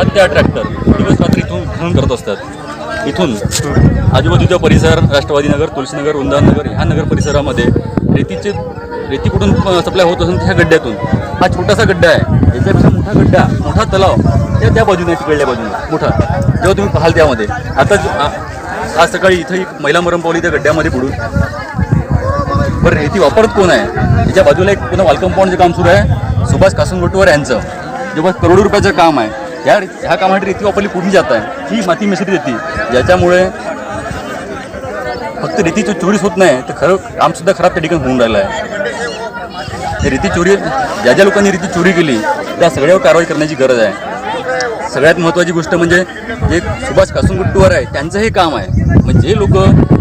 सात ते आठ ट्रॅक्टर दिवस रात्री इथून खनन करत असतात. इथून आजूबाजूचा परिसर राष्ट्रवादी नगर तुलसीनगर वृंदावन ह्या नगर परिसरामध्ये रेतीचे रेती कुठून सप्लाय होत असून त्या गड्ड्यातून. हा छोटासा गड्डा आहे. याच्यापेक्षा मोठा गड्डा मोठा तलाव त्या त्या बाजूने तिकडल्या बाजूने मोठा. जेव्हा तुम्ही पाहाल त्यामध्ये. आता आज सकाळी इथं एक महिला मरण पावली त्या गड्ड्यामध्ये बुडून. बरं रेती वापरत कोण आहे? त्याच्या बाजूला एक पुन्हा वाल कंपाऊंडचं काम सुरू आहे. सुभाष कासनगोटवर यांचं. जेव्हा करोडो रुपयाचं काम आहे. ह्या ह्या कामासाठी रेती वापरली कुठून जात आहे. ही माती मिश्रित येते ज्याच्यामुळे फक्त रेतीची चोरीच होत नाही तर खरं कामसुद्धा खराब त्या ठिकाणी होऊन राहिलं आहे. हे रेती चोरी ज्या ज्या लोकांनी रेती चोरी केली त्या सगळ्यावर कारवाई करण्याची गरज आहे. सगळ्यात महत्त्वाची गोष्ट म्हणजे जे सुभाष कासनगुट्टूवर आहे त्यांचं हे काम आहे. म्हणजे जे लोक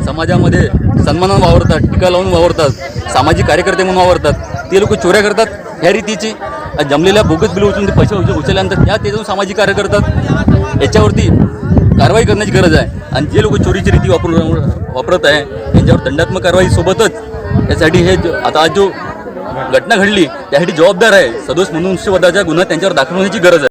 समाजामध्ये सन्मानानं वावरतात टीका लावून वावरतात सामाजिक कार्यकर्ते म्हणून वावरतात ते लोक चोऱ्या करतात ह्या रीतीची जमलेल्या बोगस बिल उचलून ते पैसे उचल उचलल्यानंतर त्या ते सामाजिक कार्य करतात. याच्यावरती कारवाई करण्याची गरज आहे. आणि जे लोक चोरीची रीती वापरून वापरत आहे त्यांच्यावर दंडात्मक कारवाई सोबतच यासाठी हे जो- आता आज जो घटना घडली त्यासाठी जबाबदार आहे. सदोष मनुष्यवधाचा गुन्हा त्यांच्यावर दाखल होण्याची गरज आहे.